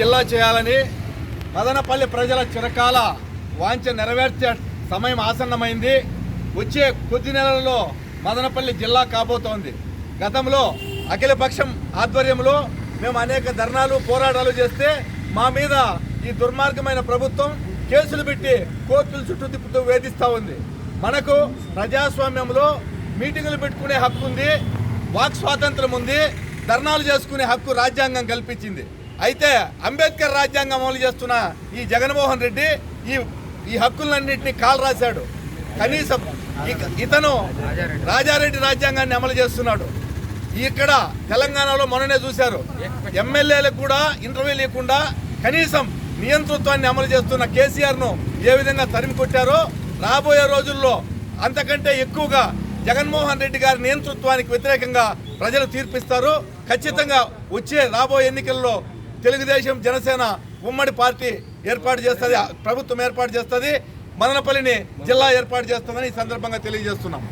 జిల్లా చేయాలని మదనపల్లి ప్రజల చిరకాల వాంఛ నెరవేర్చే సమయం ఆసన్నమైంది. వచ్చే కొద్ది నెలల్లో మదనపల్లి జిల్లా కాబోతోంది. గతంలో అఖిలపక్షం ఆధ్వర్యంలో మేము అనేక ధర్నాలు పోరాటాలు చేస్తే మా మీద ఈ దుర్మార్గమైన ప్రభుత్వం కేసులు పెట్టి కోర్టులు చుట్టూ తిప్పుతూ వేధిస్తూ ఉంది. మనకు ప్రజాస్వామ్యంలో మీటింగులు పెట్టుకునే హక్కు ఉంది వాక్ స్వాతంత్రం ఉంది ధర్నాలు చేసుకునే హక్కు రాజ్యాంగం కల్పించింది. అయితే అంబేద్కర్ రాజ్యాంగం అమలు చేస్తున్న ఈ జగన్మోహన్ రెడ్డి ఈ ఈ హక్కులన్నింటినీ కాలు రాశాడు కనీసం ఇక- ఇతను రాజారెడ్డి రాజ్యాంగాన్ని అమలు చేస్తున్నాడు. ఇక్కడ తెలంగాణలో మొన్ననే చూశారు. ఎమ్మెల్యేలకు కూడా ఇంటర్వ్యూ లేకుండా కనీసం నియంతృత్వాన్ని అమలు చేస్తున్న కేసీఆర్ను ఏ విధంగా తరిమి కొట్టారో రాబోయే రోజుల్లో అంతకంటే ఎక్కువగా జగన్మోహన్ రెడ్డి గారి నియంతృత్వానికి వ్యతిరేకంగా ప్రజలు తీర్పిస్తారు. ఖచ్చితంగా వచ్చే రాబోయే ఎన్నికల్లో తెలుగుదేశం జనసేన ఉమ్మడి పార్టీ ఏర్పాటు చేస్తుంది ప్రభుత్వం ఏర్పాటు చేస్తుంది. మదనపల్లిని జిల్లా ఏర్పాటు చేస్తుందని ఈ సందర్భంగా తెలియజేస్తున్నాం.